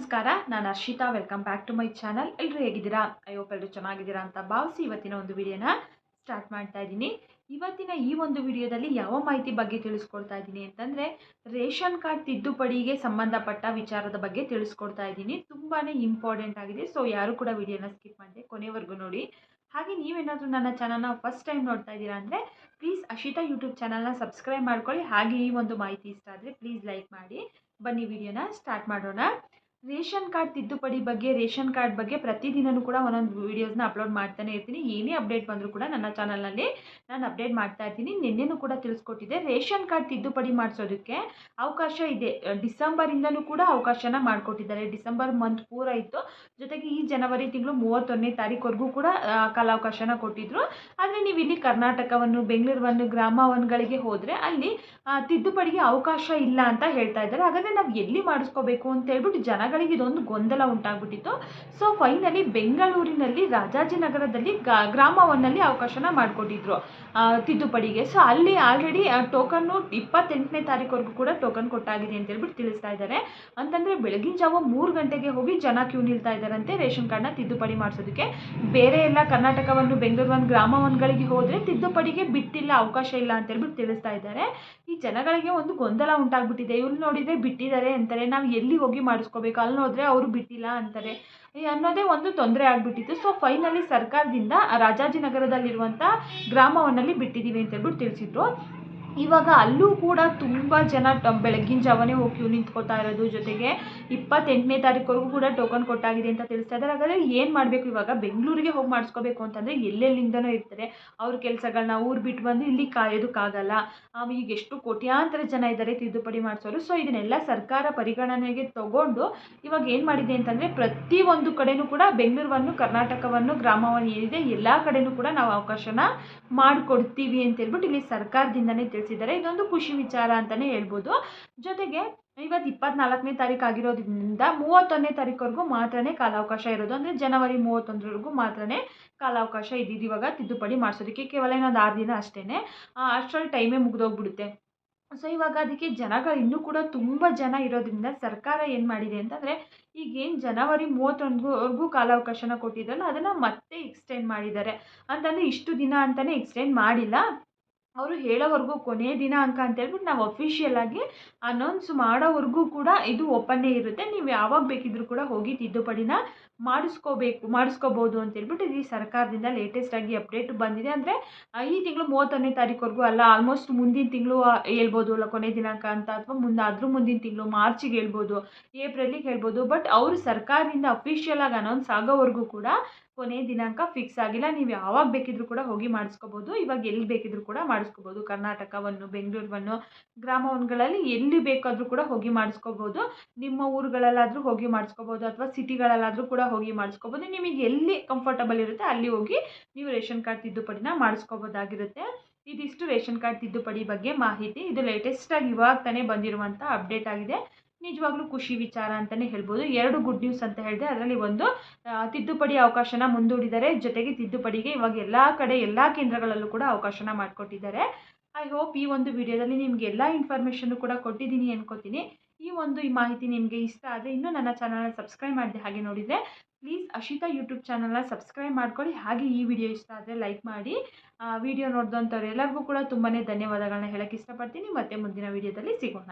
ನಮಸ್ಕಾರ, ನಾನು Arshita. Welcome back to my channel ಎಲ್ಲರೂ ಹೇಗಿದ್ದೀರಾ? ಐ ಹೋಪ್ ಎಲ್ಲರೂ ಚೆನ್ನಾಗಿದ್ದೀರಾ ಅಂತ ಭಾವಿಸಿ ಇವತ್ತಿನ ಒಂದು ವಿಡಿಯೋನ ಸ್ಟಾರ್ಟ್ ಮಾಡ್ತಾ ಇದ್ದೀನಿ. ಇವತ್ತಿನ ಈ ಒಂದು ವಿಡಿಯೋದಲ್ಲಿ ಯಾವ ಮಾಹಿತಿ ಬಗ್ಗೆ ತಿಳಿಸ್ಕೊಡ್ತಾ ಇದ್ದೀನಿ ಅಂತಂದರೆ, ರೇಷನ್ ಕಾರ್ಡ್ ತಿದ್ದುಪಡಿಗೆ ಸಂಬಂಧಪಟ್ಟ ವಿಚಾರದ ಬಗ್ಗೆ ತಿಳಿಸ್ಕೊಡ್ತಾ ಇದ್ದೀನಿ. ತುಂಬಾ ಇಂಪಾರ್ಟೆಂಟ್ ಆಗಿದೆ. ಸೊ ಯಾರು ಕೂಡ ವಿಡಿಯೋನ ಸ್ಕಿಪ್ ಮಾಡಿದೆ ಕೊನೆವರೆಗೂ ನೋಡಿ. ಹಾಗೆ ನೀವೇನಾದರೂ ನನ್ನ ಚಾನಲ್ನ ಫಸ್ಟ್ ಟೈಮ್ ನೋಡ್ತಾ ಇದ್ದೀರಾ ಅಂದರೆ ಪ್ಲೀಸ್ ಅಶಿತಾ ಯೂಟ್ಯೂಬ್ ಚಾನಲ್ನ ಸಬ್ಸ್ಕ್ರೈಬ್ ಮಾಡ್ಕೊಳ್ಳಿ. ಹಾಗೆ ಈ ಒಂದು ಮಾಹಿತಿ ಇಷ್ಟ ಆದರೆ ಪ್ಲೀಸ್ ಲೈಕ್ ಮಾಡಿ. ಬನ್ನಿ ವಿಡಿಯೋನ ಸ್ಟಾರ್ಟ್ ಮಾಡೋಣ. ರೇಷನ್ ಕಾರ್ಡ್ ತಿದ್ದುಪಡಿ ಬಗ್ಗೆ, ರೇಷನ್ ಕಾರ್ಡ್ ಬಗ್ಗೆ ಪ್ರತಿದಿನವೂ ಕೂಡ ಒಂದೊಂದು ವೀಡಿಯೋಸ್ನ ಅಪ್ಲೋಡ್ ಮಾಡ್ತಾನೆ ಇರ್ತೀನಿ. ಏನೇ ಅಪ್ಡೇಟ್ ಬಂದರೂ ಕೂಡ ನನ್ನ ಚಾನಲ್ನಲ್ಲಿ ನಾನು ಅಪ್ಡೇಟ್ ಮಾಡ್ತಾ ಇರ್ತೀನಿ. ನಿನ್ನೆನೂ ಕೂಡ ತಿಳಿಸ್ಕೊಟ್ಟಿದ್ದೆ. ರೇಷನ್ ಕಾರ್ಡ್ ತಿದ್ದುಪಡಿ ಮಾಡಿಸೋದಕ್ಕೆ ಅವಕಾಶ ಇದೆ. ಡಿಸೆಂಬರಿಂದನೂ ಕೂಡ ಅವಕಾಶನ ಮಾಡಿಕೊಟ್ಟಿದ್ದಾರೆ. ಡಿಸೆಂಬರ್ ಮಂತ್ ಪೂರ ಇತ್ತು. ಜೊತೆಗೆ ಈ ಜನವರಿ ತಿಂಗಳು ಮೂವತ್ತೊಂದನೇ ತಾರೀಕುವರೆಗೂ ಕೂಡ ಕಾಲಾವಕಾಶನ ಕೊಟ್ಟಿದ್ರು. ಆದರೆ ನೀವು ಇಲ್ಲಿ ಕರ್ನಾಟಕವನ್ನು, ಬೆಂಗಳೂರನ್ನು, ಗ್ರಾಮವನ್ಗಳಿಗೆ ಹೋದರೆ ಅಲ್ಲಿ ತಿದ್ದುಪಡಿಗೆ ಅವಕಾಶ ಇಲ್ಲ ಅಂತ ಹೇಳ್ತಾ ಇದ್ದಾರೆ. ಹಾಗಾದರೆ ನಾವು ಎಲ್ಲಿ ಮಾಡಿಸ್ಕೋಬೇಕು ಅಂತ ಹೇಳ್ಬಿಟ್ಟು ಜನಗಳಿಗೆ ಇದೊಂದು ಗೊಂದಲ ಉಂಟಾಗ್ಬಿಟ್ಟಿತ್ತು. ಸೊ ಫೈನಲಿ ಬೆಂಗಳೂರಿನಲ್ಲಿ ರಾಜಾಜಿನಗರದಲ್ಲಿ ಗ್ರಾಮವನ್ನಲ್ಲಿ ಅವಕಾಶನ ಮಾಡಿಕೊಟ್ಟಿದ್ರು ತಿದ್ದುಪಡಿಗೆ. ಸೊ ಅಲ್ಲಿ ಆಲ್ರೆಡಿ ಟೋಕನ್ನು ಇಪ್ಪತ್ತೆಂಟನೇ ತಾರೀಕವರೆಗೂ ಕೂಡ ಟೋಕನ್ ಕೊಟ್ಟಾಗಿದೆ ಅಂತ ಹೇಳ್ಬಿಟ್ಟು ತಿಳಿಸ್ತಾ ಇದ್ದಾರೆ. ಅಂತಂದರೆ ಬೆಳಗಿನ ಜಾವ ಮೂರು ಗಂಟೆಗೆ ಹೋಗಿ ಜನ ಕ್ಯೂ ನಿಲ್ತಾ ಇದ್ದಾರಂತೆ ರೇಷನ್ ಕಾರ್ಡ್ನ ತಿದ್ದುಪಡಿ ಮಾಡಿಸೋದಕ್ಕೆ. ಬೇರೆ ಎಲ್ಲ ಕರ್ನಾಟಕವನ್ನು ಬೆಂಗಳೂರು ಗ್ರಾಮವನ್ಗಳಿಗೆ ಹೋದರೆ ತಿದ್ದುಪಡಿಗೆ ಬಿಟ್ಟಿಲ್ಲ, ಅವಕಾಶ ಇಲ್ಲ ಅಂತ ಹೇಳ್ಬಿಟ್ಟು ತಿಳಿಸ್ತಾ ಇದ್ದಾರೆ. ಈ ಜನಗಳಿಗೆ ಒಂದು ಗೊಂದಲ ಉಂಟಾಗ್ಬಿಟ್ಟಿದೆ. ಇವ್ರು ನೋಡಿದರೆ ಬಿಟ್ಟಿದ್ದಾರೆ ಅಂತಾರೆ. ನಾವು ಎಲ್ಲಿ ಹೋಗಿ ಮಾಡಿಸ್ಕೋಬೇಕು? ಅಲ್ಲಿ ನೋಡಿದ್ರೆ ಅವರು ಬಿಟ್ಟಿಲ್ಲ ಅಂತಾರೆ. ಅನ್ನೋದೇ ಒಂದು ತೊಂದರೆ ಆಗಿಬಿಟ್ಟಿತ್ತು. ಸೊ ಫೈನಲಿ ಸರ್ಕಾರದಿಂದ ರಾಜಾಜಿನಗರದಲ್ಲಿರುವಂಥ ಗ್ರಾಮವನ್ನಲ್ಲಿ ಬಿಟ್ಟಿದ್ದೀವಿ ಅಂತ ಹೇಳ್ಬಿಟ್ಟು ತಿಳಿಸಿದ್ರು. ಇವಾಗ ಅಲ್ಲೂ ಕೂಡ ತುಂಬ ಜನ ಬೆಳಗ್ಗಿನ ಜಾವನೇ ಹೋಗಿ ಕ್ಯೂ ನಿಂತ್ಕೋತಾ ಇರೋದು ಜೊತೆಗೆ ಇಪ್ಪತ್ತೆಂಟನೇ ತಾರೀಕುವರೆಗೂ ಕೂಡ ಟೋಕನ್ ಕೊಟ್ಟಾಗಿದೆ ಅಂತ ತಿಳಿಸ್ತಾ ಇದ್ದಾರೆ. ಹಾಗಾದರೆ ಏನು ಮಾಡಬೇಕು ಇವಾಗ? ಬೆಂಗಳೂರಿಗೆ ಹೋಗಿ ಮಾಡಿಸ್ಕೋಬೇಕು ಅಂತಂದರೆ ಎಲ್ಲೆಲ್ಲಿಂದನೋ ಇರ್ತಾರೆ. ಅವ್ರ ಕೆಲಸಗಳನ್ನ ಊರು ಬಿಟ್ಟು ಬಂದು ಇಲ್ಲಿ ಕಾಯೋದಕ್ಕಾಗಲ್ಲ. ಈಗ ಎಷ್ಟು ಕೋಟ್ಯಾಂತರ ಜನ ಇದ್ದಾರೆ ತಿದ್ದುಪಡಿ ಮಾಡಿಸೋರು. ಸೊ ಇದನ್ನೆಲ್ಲ ಸರ್ಕಾರ ಪರಿಗಣನೆಗೆ ತಗೊಂಡು ಇವಾಗ ಏನು ಮಾಡಿದೆ ಅಂತಂದರೆ ಒಂದು ಕಡೆನೂ ಕೂಡ ಬೆಂಗಳೂರನ್ನು, ಕರ್ನಾಟಕವನ್ನು, ಗ್ರಾಮವನ್ನು ಏನಿದೆ ಎಲ್ಲ ಕಡೆನೂ ಕೂಡ ನಾವು ಅವಕಾಶನ ಮಾಡಿಕೊಡ್ತೀವಿ ಅಂತ ಹೇಳ್ಬಿಟ್ಟು ಇಲ್ಲಿ ಸರ್ಕಾರದಿಂದನೇ ತಿಳಿಸಿದ್ದಾರೆ. ಇದೊಂದು ಖುಷಿ ವಿಚಾರ ಅಂತಲೇ ಹೇಳ್ಬೋದು. ಜೊತೆಗೆ ಇವತ್ತು ಇಪ್ಪತ್ನಾಲ್ಕನೇ ತಾರೀಕು ಆಗಿರೋದ್ರಿಂದ ಮೂವತ್ತೊಂದನೇ ತಾರೀಕುವರೆಗೂ ಮಾತ್ರನೇ ಕಾಲಾವಕಾಶ ಇರೋದು. ಅಂದರೆ ಜನವರಿ ಮೂವತ್ತೊಂದರವರೆಗೂ ಮಾತ್ರನೇ ಕಾಲಾವಕಾಶ ಇದ್ದಿದ್ದು ಇವಾಗ ತಿದ್ದುಪಡಿ ಮಾಡಿಸೋದಕ್ಕೆ ಕೇವಲ ಇನ್ನೊಂದು ಆರು ದಿನ ಅಷ್ಟೇ ಅಷ್ಟರಲ್ಲಿ ಟೈಮೇ ಮುಗಿದೋಗ್ಬಿಡುತ್ತೆ. ಸೊ ಇವಾಗ ಅದಕ್ಕೆ ಜನಗಳು ಇನ್ನೂ ಕೂಡ ತುಂಬ ಜನ ಇರೋದ್ರಿಂದ ಸರ್ಕಾರ ಏನು ಮಾಡಿದೆ ಅಂತಂದರೆ, ಈಗೇನು ಜನವರಿ ಮೂವತ್ತೊಂದರವರೆಗೂ ಕಾಲಾವಕಾಶನ ಕೊಟ್ಟಿದ್ರಲ್ಲ, ಅದನ್ನು ಮತ್ತೆ ಎಕ್ಸ್ಟೆಂಡ್ ಮಾಡಿದ್ದಾರೆ. ಅಂತಂದರೆ ಇಷ್ಟು ದಿನ ಅಂತಲೇ ಎಕ್ಸ್ಟೆಂಡ್ ಮಾಡಿಲ್ಲ. ಅವರು ಹೇಳೋವರೆಗೂ ಕೊನೆಯ ದಿನಾಂಕ ಅಂತ ಹೇಳ್ಬಿಟ್ಟು ನಾವು ಅಫಿಷಿಯಲ್ ಆಗಿ ಅನೌನ್ಸ್ ಮಾಡೋವರೆಗೂ ಕೂಡ ಇದು ಓಪನ್ನೇ ಇರುತ್ತೆ. ನೀವು ಯಾವಾಗ ಬೇಕಿದ್ರೂ ಕೂಡ ಹೋಗಿ ತಿದ್ದುಪಡಿನ ಮಾಡಿಸ್ಕೋಬೇಕು ಅಂತ ಹೇಳ್ಬಿಟ್ಟು ಈ ಸರ್ಕಾರದಿಂದ ಲೇಟೆಸ್ಟ್ ಆಗಿ ಅಪ್ಡೇಟ್ ಬಂದಿದೆ. ಅಂದರೆ ಈ ತಿಂಗಳು ಮೂವತ್ತನೇ ತಾರೀಕುವರೆಗೂ ಅಲ್ಲ ಆಲ್ಮೋಸ್ಟ್ ಮುಂದಿನ ತಿಂಗಳು ಹೇಳ್ಬೋದು ಅಲ್ಲ, ಕೊನೆ ದಿನಾಂಕ ಅಂತ ಅಥವಾ ಮುಂದೆ ಅದ್ರ ಮುಂದಿನ ತಿಂಗಳು, ಮಾರ್ಚಿಗೆ ಹೇಳ್ಬೋದು, ಏಪ್ರಿಲಿಗೆ ಹೇಳ್ಬೋದು. ಬಟ್ ಅವರು ಸರ್ಕಾರದಿಂದ ಅಫಿಷಿಯಲ್ ಆಗಿ ಅನೌನ್ಸ್ ಆಗೋವರೆಗೂ ಕೂಡ ಕೊನೆ ದಿನಾಂಕ ಫಿಕ್ಸ್ ಆಗಿಲ್ಲ. ನೀವು ಯಾವಾಗ ಬೇಕಿದ್ರೂ ಕೂಡ ಹೋಗಿ ಮಾಡಿಸ್ಕೋಬೋದು. ಇವಾಗ ಎಲ್ಲಿ ಬೇಕಿದ್ರೂ ಕೂಡ ಮಾಡಿಸ್ಕೋಬೋದು. ಕರ್ನಾಟಕವನ್ನು ಬೆಂಗಳೂರನ್ನು ಗ್ರಾಮವನ್ಗಳಲ್ಲಿ ಎಲ್ಲಿ ಬೇಕಾದರೂ ಕೂಡ ಹೋಗಿ ಮಾಡಿಸ್ಕೋಬೋದು. ನಿಮ್ಮ ಊರುಗಳಲ್ಲಾದರೂ ಹೋಗಿ ಮಾಡಿಸ್ಕೋಬೋದು. ಅಥವಾ ಸಿಟಿಗಳಲ್ಲಾದರೂ ಕೂಡ ಹೋಗಿ ಮಾಡಿಸ್ಕೋಬೋದು. ನಿಮಗೆ ಎಲ್ಲಿ ಕಂಫರ್ಟಬಲ್ ಇರುತ್ತೆ ಅಲ್ಲಿ ಹೋಗಿ ನೀವು ರೇಷನ್ ಕಾರ್ಡ್ ತಿದ್ದುಪಡಿನ ಮಾಡಿಸ್ಕೋಬೋದಾಗಿರುತ್ತೆ. ಇದಿಷ್ಟು ರೇಷನ್ ಕಾರ್ಡ್ ತಿದ್ದುಪಡಿ ಬಗ್ಗೆ ಮಾಹಿತಿ. ಇದು ಲೇಟೆಸ್ಟಾಗಿ ಇವಾಗ ತಾನೇ ಬಂದಿರುವಂಥ ಅಪ್ಡೇಟ್ ಆಗಿದೆ. ನಿಜವಾಗ್ಲೂ ಖುಷಿ ವಿಚಾರ ಅಂತಲೇ ಹೇಳ್ಬೋದು. ಎರಡು ಗುಡ್ ನ್ಯೂಸ್ ಅಂತ ಹೇಳಿದೆ, ಅದರಲ್ಲಿ ಒಂದು ತಿದ್ದುಪಡಿ ಅವಕಾಶನ ಮುಂದೂಡಿದ್ದಾರೆ ಜೊತೆಗೆ ತಿದ್ದುಪಡಿಗೆ ಇವಾಗ ಎಲ್ಲ ಕಡೆ ಎಲ್ಲ ಕೇಂದ್ರಗಳಲ್ಲೂ ಕೂಡ ಅವಕಾಶನ ಮಾಡಿಕೊಟ್ಟಿದ್ದಾರೆ. ಐ ಹೋಪ್ ಈ ಒಂದು ವಿಡಿಯೋದಲ್ಲಿ ನಿಮಗೆ ಎಲ್ಲ ಇನ್ಫಾರ್ಮೇಷನ್ನು ಕೂಡ ಕೊಟ್ಟಿದ್ದೀನಿ ಅನ್ಕೋತೀನಿ. ಈ ಒಂದು ಈ ಮಾಹಿತಿ ನಿಮಗೆ ಇಷ್ಟ ಆದರೆ ಇನ್ನೂ ನನ್ನ ಚಾನಲ್ನ ಸಬ್ಸ್ಕ್ರೈಬ್ ಮಾಡಿದೆ ಹಾಗೆ ನೋಡಿದರೆ ಪ್ಲೀಸ್ ಅಶಿತಾ ಯೂಟ್ಯೂಬ್ ಚಾನಲ್ನ ಸಬ್ಸ್ಕ್ರೈಬ್ ಮಾಡ್ಕೊಳ್ಳಿ. ಹಾಗೆ ಈ ವಿಡಿಯೋ ಇಷ್ಟ ಆದರೆ ಲೈಕ್ ಮಾಡಿ. ವಿಡಿಯೋ ನೋಡಿದಂಥವ್ರು ಎಲ್ಲರಿಗೂ ಕೂಡ ತುಂಬಾ ಧನ್ಯವಾದಗಳನ್ನ ಹೇಳೋಕ್ಕೆ ಇಷ್ಟಪಡ್ತೀನಿ. ಮತ್ತೆ ಮುಂದಿನ ವಿಡಿಯೋದಲ್ಲಿ ಸಿಗೋಣ.